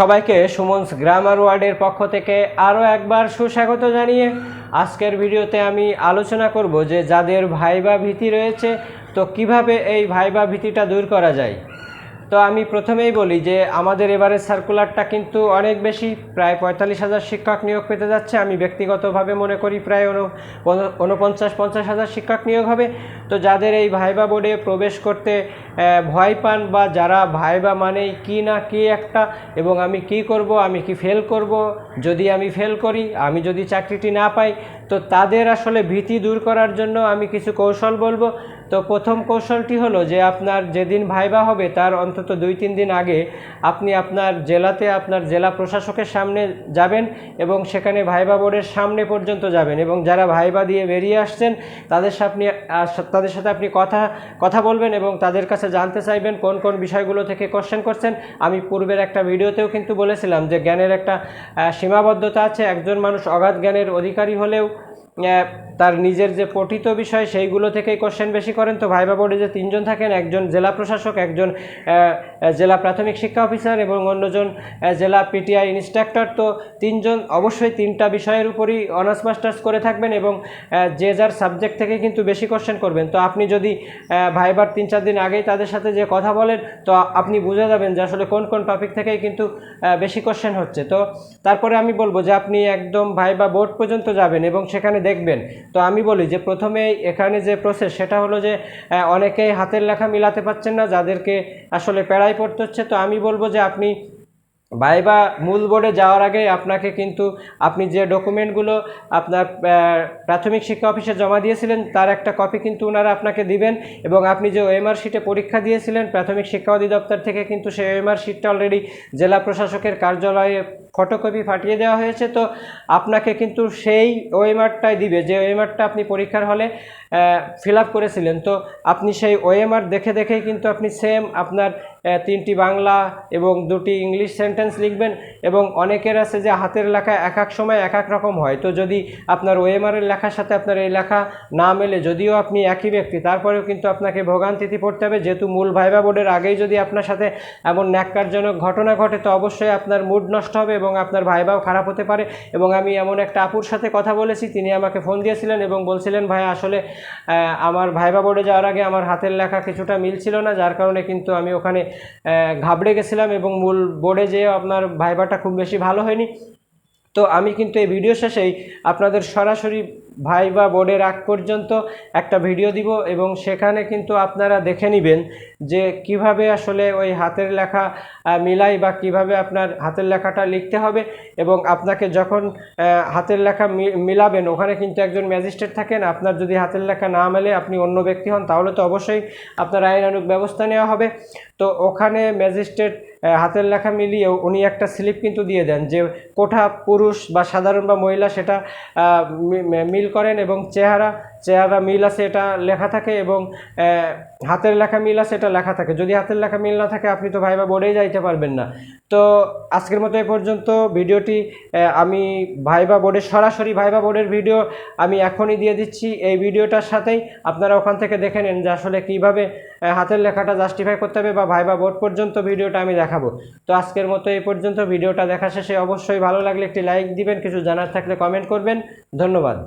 সবাইকে সুমনস গ্রামার ওয়ার্ডের পক্ষ থেকে আরও একবার সুস্বাগত জানিয়ে আজকের ভিডিওতে আমি আলোচনা করব যে যাদের ভাইবা ভীতি রয়েছে, তো কীভাবে এই ভাইবা ভীতিটা দূর করা যায়? তো আমি প্রথমেই বলি যে আমাদের এবারের সার্কুলারটা কিন্তু অনেক বেশি, প্রায় পঁয়তাল্লিশ হাজার শিক্ষক নিয়োগ পেতে যাচ্ছে। আমি ব্যক্তিগতভাবে মনে করি প্রায় উনপঞ্চাশ, পঞ্চাশ হাজার শিক্ষক নিয়োগ হবে। তো যাদের এই ভাইবা বোর্ডে প্রবেশ করতে ভয় পান বা যারা ভাইবা মানেই কি না কি একটা, এবং আমি কি করব, আমি কি ফেল করব, যদি আমি ফেল করি, আমি যদি চাকরিটি না পাই, তো তাদের আসলে ভীতি দূর করার জন্য আমি কিছু কৌশল বলব। তো প্রথম কৌশলটি হলো যে আপনার যেদিন ভাইবা হবে, তার অন্তত দুই তিন দিন আগে আপনি আপনার জেলাতে আপনার জেলা প্রশাসকের সামনে যাবেন এবং সেখানে ভাইবা বোর্ডের সামনে পর্যন্ত যাবেন, এবং যারা ভাইবা দিয়ে বেরিয়ে আসছেন, তাদের সাথে আপনি তাদের সাথে আপনি কথা কথা বলবেন এবং তাদের কাছে জানতে চাইবেন কোন কোন বিষয়গুলো থেকে কোশ্চেন করছেন, আমি পূর্বের একটা ভিডিওতেও কিন্তু বলেছিলাম যে জ্ঞানের একটা সীমাবদ্ধতা আছে। একজন মানুষ অগাধ জ্ঞানের অধিকারী হলেও তার নিজের যে পঠিত বিষয়, সেইগুলো থেকেই কোশ্চেন বেশি করেন। তো ভাইবা বোর্ডে যে তিনজন থাকেন, একজন জেলা প্রশাসক, একজন জেলা প্রাথমিক শিক্ষা অফিসার এবং অন্যজন জেলা পিটিআই ইনস্ট্রাক্টর তো তিনজন অবশ্যই তিনটা বিষয়ের উপরই অনার্স মাস্টার্স করে থাকবেন এবং যে যার সাবজেক্ট থেকে কিন্তু বেশি কোশ্চেন করবেন। তো আপনি যদি ভাইবার তিন চার দিন আগেই তাদের সাথে যে কথা বলেন, তো আপনি বুঝে যাবেন যে আসলে কোন কোন টপিক থেকেই কিন্তু বেশি কোশ্চেন হচ্ছে। তো তারপরে আমি বলব যে আপনি একদম ভাইবা বোর্ড পর্যন্ত যাবেন এবং সেখানে দেখবেন। তো আমি বলি যে প্রথমে এখানে যে প্রসেস সেটা হলো যে অনেকেই হাতের লেখা মিলাতে পারছেন না, যাদেরকে আসলে পেড়াই পড়তে হচ্ছে। তো আমি বলব যে আপনি ভাইবা মূল বোর্ডে যাওয়ার আগে আপনাকে কিন্তু আপনি যে ডকুমেন্টগুলো আপনার প্রাথমিক শিক্ষা অফিসে জমা দিয়েছিলেন, তার একটা কপি কিন্তু ওনারা আপনাকে দিবেন এবং আপনি যে ওএমআর শিটে পরীক্ষা দিয়েছিলেন, প্রাথমিক শিক্ষা অধিদপ্তর থেকে কিন্তু সেই ওএমআর শিটটা অলরেডি জেলা প্রশাসকের কার্যালয়ে ফটোকপি ফাটিয়ে দেওয়া হয়েছে। তো আপনাকে কিন্তু সেই ওএমআরটাই দিবে, যে ওএমআরটা আপনি পরীক্ষার হলে ফিল করেছিলেন। তো আপনি সেই ওএমআর দেখে দেখেই কিন্তু আপনি সেম আপনার তিনটি বাংলা এবং দুটি ইংলিশ সেন্টেন্স লিখবেন এবং অনেকের আছে যে হাতের লেখা এক এক সময় এক এক রকম হয়। তো যদি আপনার ওএমআরের লেখার সাথে আপনার এই লেখা না মেলে, যদিও আপনি একই ব্যক্তি, তারপরেও কিন্তু আপনাকে ভোগান্তিতে পড়তে হবে। যেহেতু মূল ভাইবা বোর্ডের আগেই যদি আপনার সাথে এমন ন্যাক্কারজনক ঘটনা ঘটে, তো অবশ্যই আপনার মুড নষ্ট হবে এবং আপনার ভাইবাও খারাপ হতে পারে। এবং আমি এমন একটা আপুর সাথে কথা বলেছি, তিনি আমাকে ফোন দিয়েছিলেন এবং বলছিলেন, ভাই, আসলে আমার ভাইবা বোর্ডে যাওয়ার আগে আমার হাতের লেখা কিছুটা মিলছিল না, যার কারণে কিন্তু আমি ওখানে ঘাবড়ে গেছিলাম এবং মূল বোর্ডে যেয়ে আপনার ভাইবাটা খুব বেশি ভালো হয়নি। তো আমি কিন্তু এই ভিডিও শেষেই আপনাদের সরাসরি ভাইবা বোর্ডের আগ পর্যন্ত একটা ভিডিও দিব এবং সেখানে কিন্তু আপনারা দেখে নেবেন যে কীভাবে আসলে ওই হাতের লেখা মিলাই বা কীভাবে আপনার হাতের লেখাটা লিখতে হবে এবং আপনাকে যখন হাতের লেখা মিলাবেন, ওখানে কিন্তু একজন ম্যাজিস্ট্রেট থাকেন, আপনার যদি হাতের লেখা না মেলে আপনি অন্য ব্যক্তি হন, তাহলে তো অবশ্যই আপনার আইনানুগ ব্যবস্থা নেওয়া হবে। তো ওখানে ম্যাজিস্ট্রেট হাতের লেখা মিলিয়ে উনি একটা স্লিপ কিন্তু দিয়ে দেন যে কোঠা পুরুষ বা সাধারণ বা মহিলা সেটা মিল করেন এবং চেহারা চেহারা মিল আছে, এটা লেখা থাকে এবং হাতের লেখা মিল আছে, এটা লেখা থাকে। যদি হাতের লেখা মিল না থাকে, আপনি তো ভাইবা বোর্ডেই যাইতে পারবেন না। তো আজকের মতো এ পর্যন্ত ভিডিওটি আমি ভাইবা বোর্ডের, সরাসরি ভাইবা বোর্ডের ভিডিও আমি এখনই দিয়ে দিচ্ছি। এই ভিডিওটার সাথেই আপনারা ওখান থেকে দেখে নেন যে আসলে কীভাবে হাতের লেখাটা জাস্টিফাই করতে হবে বা ভাইবা বোর্ড পর্যন্ত ভিডিওটা আমি দেখাবো। তো আজকের মতো এই পর্যন্ত ভিডিওটা দেখা শেষে। অবশ্যই ভালো লাগলে একটি লাইক দিবেন, কিছু জানার থাকলে কমেন্ট করবেন। ধন্যবাদ।